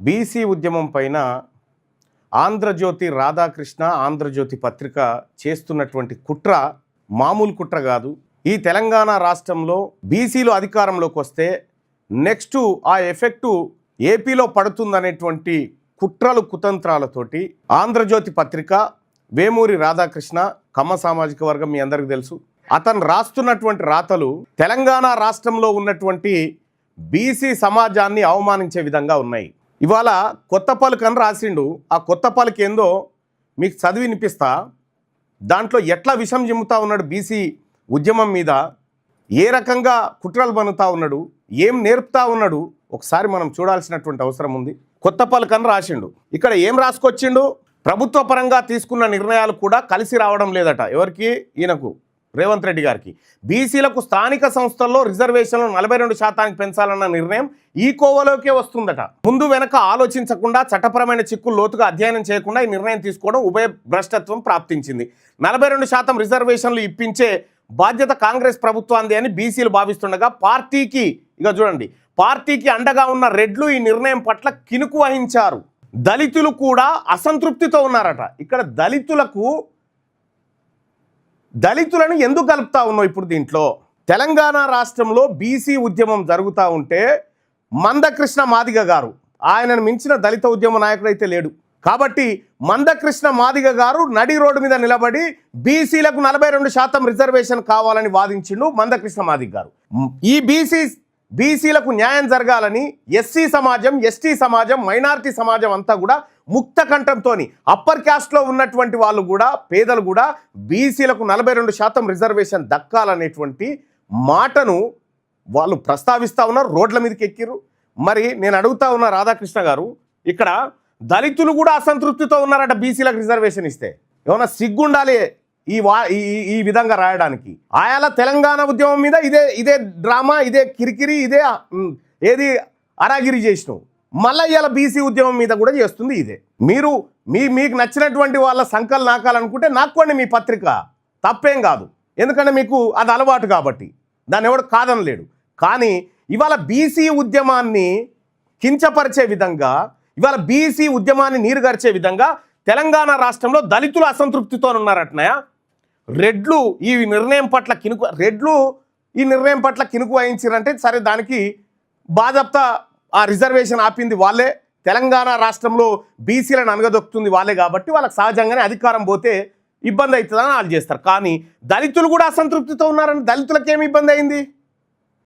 BC ఉద్యమం పైన ఆంధ్రజ్యోతి రాధాకృష్ణ ఆంధ్రజ్యోతి పత్రిక చేస్తున్నటువంటి కుట్ర మామూలు కుట్ర కాదు. ఈ తెలంగాణ రాష్ట్రంలో బీసీలు అధికారంలోకి వస్తే నెక్స్ట్ ఆ ఎఫెక్టు ఏపీలో పడుతుందనేటువంటి కుట్రలు కుతంత్రాలతోటి ఆంధ్రజ్యోతి పత్రిక వేమూరి రాధాకృష్ణ కమ్మ సామాజిక వర్గం మీ అందరికీ తెలుసు. అతను రాస్తున్నటువంటి రాతలు తెలంగాణ రాష్ట్రంలో ఉన్నటువంటి బీసీ సమాజాన్ని అవమానించే విధంగా ఉన్నాయి. ఇవాళ కొత్త పలుకు అని రాసిండు. ఆ కొత్త పలుకు ఏందో మీకు చదివి వినిపిస్తా. దాంట్లో ఎట్లా విషం జిమ్ముతా ఉన్నాడు బీసీ ఉద్యమం మీద? ఏ రకంగా కుట్రలు బనుతా ఉన్నాడు? ఏం నేర్పుతా ఉన్నాడు? ఒకసారి మనం చూడాల్సినటువంటి అవసరం ఉంది. కొత్త పలుకని రాసిండు. ఇక్కడ ఏం రాసుకొచ్చిండు? ప్రభుత్వ పరంగా తీసుకున్న నిర్ణయాలు కూడా కలిసి రావడం లేదట. ఎవరికి? ఈయనకు. రేవంత్ రెడ్డి గారికి. బీసీలకు స్థానిక సంస్థల్లో రిజర్వేషన్లు నలభై రెండు శాతానికి పెంచాలన్న నిర్ణయం ఈ కోవలోకే వస్తుందట. ముందు వెనక ఆలోచించకుండా చట్టపరమైన చిక్కులు లోతుగా అధ్యయనం చేయకుండా ఈ నిర్ణయం తీసుకోవడం ఉభయ భ్రష్టత్వం ప్రాప్తించింది. నలభై రెండు శాతం రిజర్వేషన్లు ఇప్పించే బాధ్యత కాంగ్రెస్ ప్రభుత్వాంది అని బీసీలు భావిస్తుండగా పార్టీకి ఇక చూడండి పార్టీకి అండగా ఉన్న రెడ్లు ఈ నిర్ణయం పట్ల కినుకు వహించారు. దళితులు కూడా అసంతృప్తితో ఉన్నారట. ఇక్కడ దళితులకు దళితులను ఎందుకు కలుపుతా ఉన్నావు ఇప్పుడు దీంట్లో? తెలంగాణ రాష్ట్రంలో బీసీ ఉద్యమం జరుగుతూ ఉంటే మందకృష్ణ మాదిగ గారు ఆయనను మించిన దళిత ఉద్యమ నాయకుడు అయితే లేడు. కాబట్టి మందకృష్ణ మాదిగ గారు నడి రోడ్డు మీద నిలబడి బీసీలకు నలభై రెండు శాతం రిజర్వేషన్ కావాలని వాదించిండు మందకృష్ణ మాదిగ గారు. ఈ బీసీ బీసీలకు న్యాయం జరగాలని ఎస్సీ సమాజం ఎస్టీ సమాజం మైనారిటీ సమాజం అంతా కూడా ముక్త కంఠంతో అప్పర్ క్యాస్ట్లో ఉన్నటువంటి వాళ్ళు కూడా పేదలు కూడా బీసీలకు నలభై రెండు శాతం రిజర్వేషన్ దక్కాలనేటువంటి మాటను వాళ్ళు ప్రస్తావిస్తూ ఉన్నారు రోడ్ల మీదకి ఎక్కిర్రు. మరి నేను అడుగుతా ఉన్న రాధాకృష్ణ గారు ఇక్కడ దళితులు కూడా అసంతృప్తితో ఉన్నారట బీసీలకు రిజర్వేషన్ ఇస్తే. ఏమన్నా సిగ్గుండాలి ఈ వా ఈ ఈ- విధంగా రాయడానికి. ఆయాల తెలంగాణ ఉద్యమం మీద ఇదే ఇదే డ్రామా ఇదే కిరికిరి ఇదే ఏది అరాగిరి చేసినావు. మళ్ళీ ఇవాళ బీసీ ఉద్యమం మీద కూడా చేస్తుంది ఇదే. మీరు మీ మీకు నచ్చినటువంటి వాళ్ళ సంకలు నాకాలనుకుంటే నాకోండి మీ పత్రిక తప్పేం కాదు. ఎందుకంటే మీకు అది అలవాటు కాబట్టి. దాన్ని ఎవడు కాదనలేడు. కానీ ఇవాళ బీసీ ఉద్యమాన్ని కించపరిచే విధంగా ఇవాళ బీసీ ఉద్యమాన్ని నీరుగార్చే విధంగా తెలంగాణ రాష్ట్రంలో దళితులు అసంతృప్తితో ఉన్నారట్నయా రెడ్లు ఈ నిర్ణయం పట్ల కినుకు రెడ్లు ఈ నిర్ణయం పట్ల కినుకు వహించారంటే సరే దానికి బాధప్త ఆ రిజర్వేషన్ ఆపింది వాళ్ళే. తెలంగాణ రాష్ట్రంలో బీసీలను అనగదొక్కుతుంది వాళ్ళే కాబట్టి వాళ్ళకి సహజంగానే అధికారం పోతే ఇబ్బంది అవుతుందని వాళ్ళు చేస్తారు. కానీ దళితులు కూడా అసంతృప్తితో ఉన్నారని దళితులకేమి ఇబ్బంది అయింది?